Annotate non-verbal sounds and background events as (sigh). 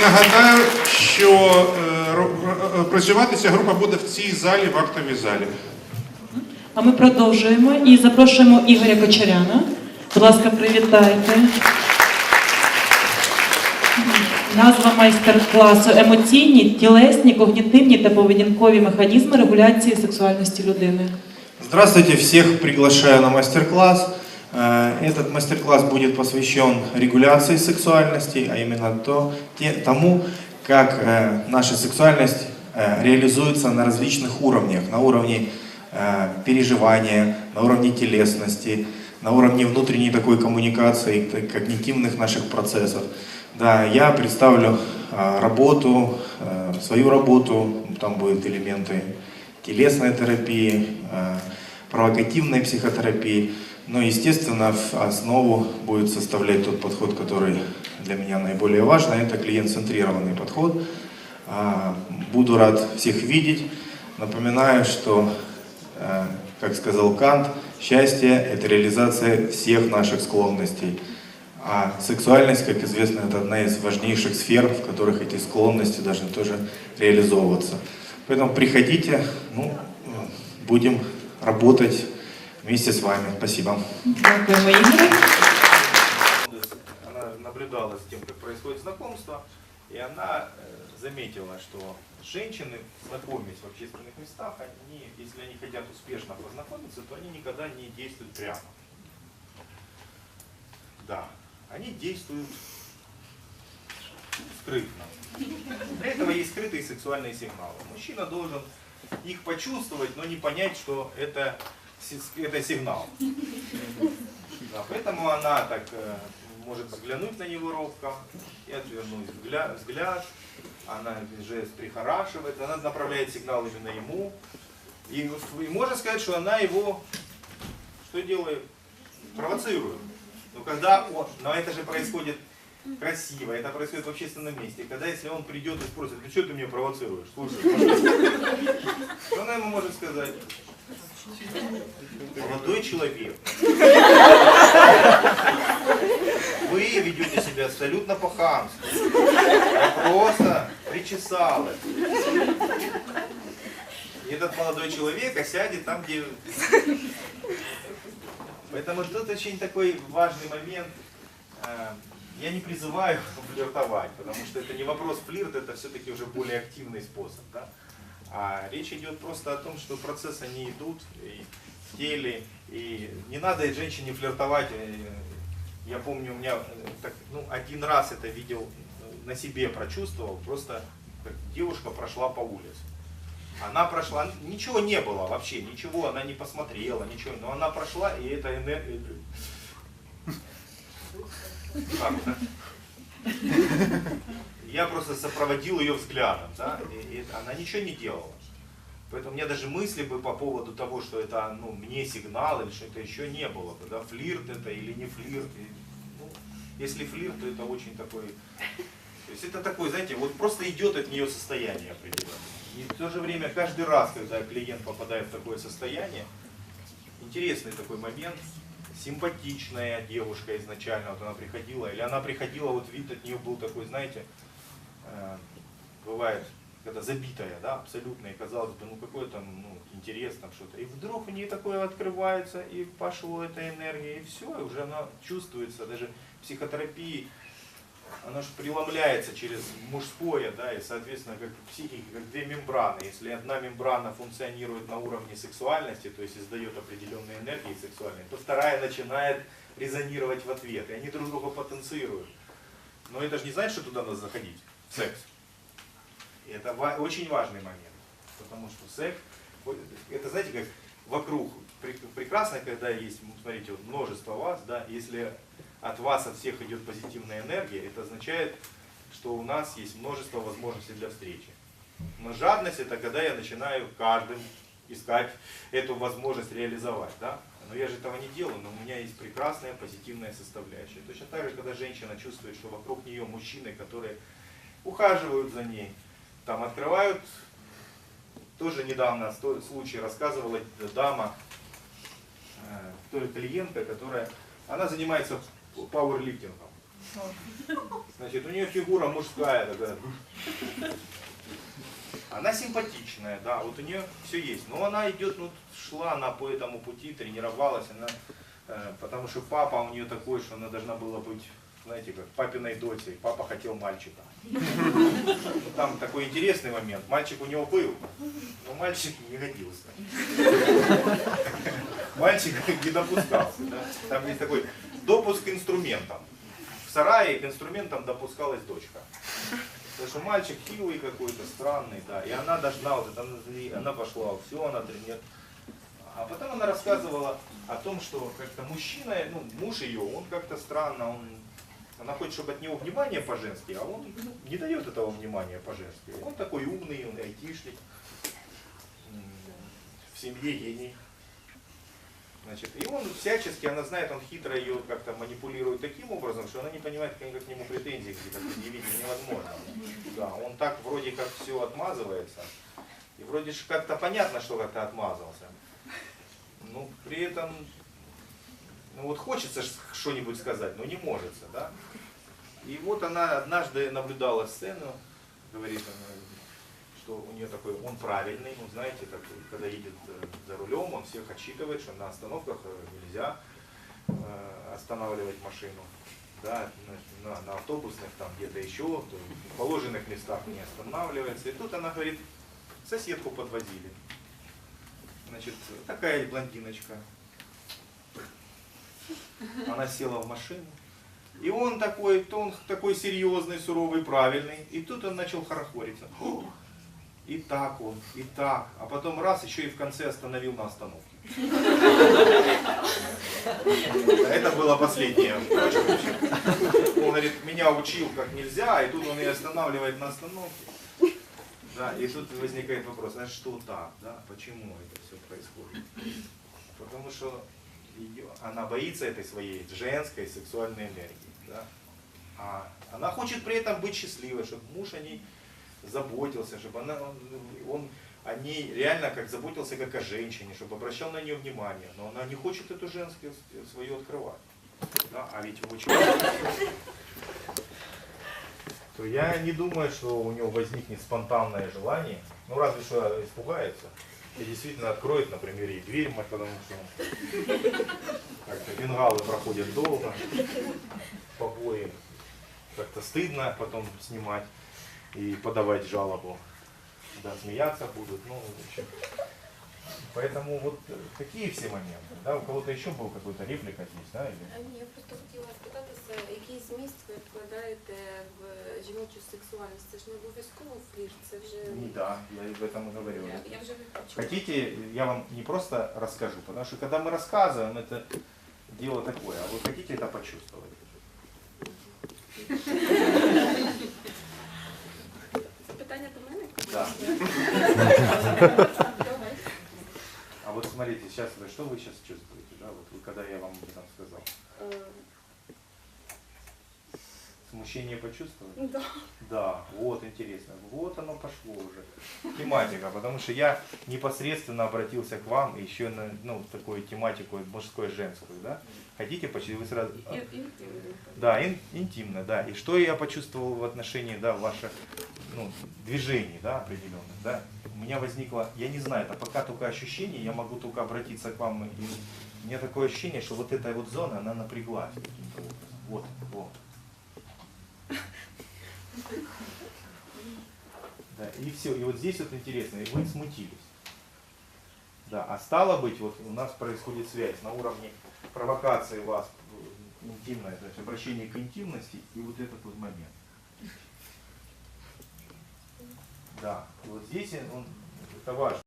нагадаю, що е, е, працювати ця група буде в цій залі, в актовій залі. А ми продовжуємо і запрошуємо Ігоря Кочаряна. Будь ласка, привітайте. Назва майстер-класу емоційні, тілесні, когнітивні та поведінкові механізми регуляції сексуальності людини. Здравствуйте, всех приглашаю на мастер-класс. Э, Этот мастер-класс будет посвящен регуляции сексуальности, а именно то, те- тому, как э, наша сексуальность э, реализуется на различных уровнях. На уровне э, переживания, на уровне телесности, на уровне внутренней такой коммуникации, когнитивных наших процессов. Да, я представлю э, работу, э, свою работу, там будут элементы телесной терапии, э, провокативной психотерапии. Но, естественно, в основу будет составлять тот подход, который для меня наиболее важен, это клиент-центрированный подход. А, Буду рад всех видеть. Напоминаю, что, э, как сказал Кант, счастье – это реализация всех наших склонностей. А сексуальность, как известно, это одна из важнейших сфер, в которых эти склонности должны тоже реализовываться. Поэтому приходите, ну, э, будем работать вместе с вами. Спасибо. Дякуємо, Ігоре. Она наблюдала за тем, как происходит знакомство, и она э, заметила, что женщины, знакомясь в общественных местах, они, если они хотят успешно познакомиться, то они никогда не действуют прямо. Да, они действуют скрытно. Для этого есть скрытые сексуальные сигналы. Мужчина должен их почувствовать, но не понять, что это, это сигнал. Да, (laughs) поэтому она так э, может взглянуть на него робко и отвернуть взгляд, взгляд. Она жест прихорашивает, она направляет сигнал именно ему. И, и можно сказать, что она его что делает? Провоцирует. Но когда он, но это же происходит красиво, это происходит в общественном месте. Когда если он придет и спросит, ну что ты меня провоцируешь? Слушай, что она ему может сказать? Молодой человек, вы ведете себя абсолютно по-хамски. Просто причесалась. И этот молодой человек осядет там, где... Поэтому тут очень такой важный момент. Э, Я не призываю (laughs) флиртовать, потому что это не вопрос флирт, это все-таки уже более активный способ. Да? А речь идет просто о том, что процессы не идут и в теле, и не надо женщине флиртовать. Э, Я помню, у меня э, так, ну, один раз это видел, э, на себе прочувствовал, просто девушка прошла по улице. Она прошла, ничего не было вообще, ничего, она не посмотрела, ничего, но она прошла, и эта энергия... Так, да? Я просто сопроводил ее взглядом, да, и, и она ничего не делала. Поэтому у меня даже мысли бы по поводу того, что это ну, мне сигнал или что это еще не было. бы, Да, флирт это или не флирт. И, ну, если флирт, то это очень такой... То есть это такой, знаете, вот просто идет от нее состояние определенное. И в то же время каждый раз, когда клиент попадает в такое состояние, интересный такой момент, симпатичная девушка изначально, вот она приходила, или она приходила, вот вид от нее был такой, знаете, бывает, когда забитая, да, абсолютно, и казалось бы, ну какой там, ну, интерес там что-то. И вдруг у нее такое открывается, и пошло эта энергия, и все, и уже она чувствуется, даже психотерапии, она же преломляется через мужское, да, и, соответственно, как психика, как две мембраны. Если одна мембрана функционирует на уровне сексуальности, то есть издает определенные энергии сексуальные, то вторая начинает резонировать в ответ, и они друг друга потенцируют. Но это же не значит, что туда надо заходить, секс. И это очень важный момент, потому что секс, это знаете, как вокруг пре- прекрасно, когда есть, смотрите, вот множество вас, да, если от вас, от всех идет позитивная энергия, это означает, что у нас есть множество возможностей для встречи. Но жадность это когда я начинаю каждым искать эту возможность реализовать, да. Но я же этого не делаю, но у меня есть прекрасная позитивная составляющая. Точно так же, когда женщина чувствует, что вокруг нее мужчины, которые ухаживают за ней, там открывают, тоже недавно случай рассказывала дама, э, тоже клиентка, которая, она занимается пауэрлифтингом. Значит, у нее фигура мужская такая. Она симпатичная, да, вот у нее все есть. Но она идет, ну, шла она по этому пути, тренировалась, она, э, потому что папа у нее такой, что она должна была быть, знаете, как папиной дочей. Папа хотел мальчика. Там такой интересный момент. Мальчик у него был, но мальчик не годился. Мальчик не допускался. Да? Там есть такой допуск к инструментам. В сарае к инструментам допускалась дочка. Потому что мальчик хилый какой-то, странный, да. И она должна, вот это, она- пошла, все, она тренирует. А потом она рассказывала о том, что как-то мужчина, ну, муж ее, он как-то странно, он, она хочет, чтобы от него внимание по-женски, а он ну, не дает этого внимания по-женски. Он такой умный, он айтишник, в семье гений. Значит, и он всячески, она знает, он хитро ее как-то манипулирует таким образом, что она не понимает, как к нему претензий какие-то предъявить невозможно. Да, он так вроде как все отмазывается, и вроде же как-то понятно, что как-то отмазался. Но при этом, ну вот хочется что-нибудь сказать, но не может, да. И вот она однажды наблюдала сцену, говорит она, что у нее такой, он правильный, ну знаете, так, когда едет э, за рулем, он всех отчитывает, что на остановках э, нельзя э, останавливать машину. Да, на, на- автобусных там где-то еще, в положенных местах не останавливается. И тут она говорит, соседку подвозили. Значит, такая блондиночка. Она села в машину. И он такой, то он такой серьезный, суровый, правильный. И тут он начал хорохориться. «О, И так он, и так. А потом раз еще и в конце остановил на остановке. Это было последнее. Он говорит, меня учил как нельзя, и тут он ее останавливает на остановке. Да, и тут возникает вопрос, а что так, да, почему это все происходит? Потому что она боится этой своей женской сексуальной энергии, да. А она хочет при этом быть счастливой, чтобы муж о ней заботился, чтобы она, он, он о ней реально как заботился как о женщине, чтобы обращал на нее внимание. Но она не хочет эту женскую свою открывать. Да? А ведь его человек, то я не думаю, что у него возникнет спонтанное желание, ну разве что испугается, и действительно откроет, например, ей дверь, потому что как-то бенгалы проходят долго, побои, как-то стыдно потом снимать и подавать жалобу. Да, смеяться будут, ну, в общем. Поэтому вот э, такие все моменты. Да? У кого-то еще был какой-то реплика здесь, да? Или... А, Ні, я просто хотіла спитатися, який зміст ви вкладаєте в жіночу сексуальність? Це ж не обов'язково флірт, це вже Не, да, я об этом и говорю. я, я вже не почула. Хотите, я вам не просто расскажу, потому что когда мы рассказываем, это дело такое, а вы хотите это почувствовать? Це питання до мене? Да. (laughs) сейчас вы, что вы сейчас чувствуете, да, вот когда я вам об этом сказал? Смущение почувствовали? да. Да, вот интересно. Вот оно пошло уже. Тематика, потому что я непосредственно обратился к вам еще на ну, такую тематику мужской женскую, да? Хотите почти вы сразу. І, інтимно. Да, ин- интимно, да. И что я почувствовал в отношении, да, ваших ну, движений, да, определенных, да. У меня возникло, я не знаю, это пока только ощущение, я могу только обратиться к вам. И у меня такое ощущение, что вот эта вот зона, она напряглась каким-то образом. Вот, вот. Да, и все. И вот здесь вот интересно, и вы смутились. Да, а стало быть, вот у нас происходит связь на уровне провокации вас, э, интимное, то есть обращение к интимности и вот этот вот момент. Да, вот здесь он, это важно.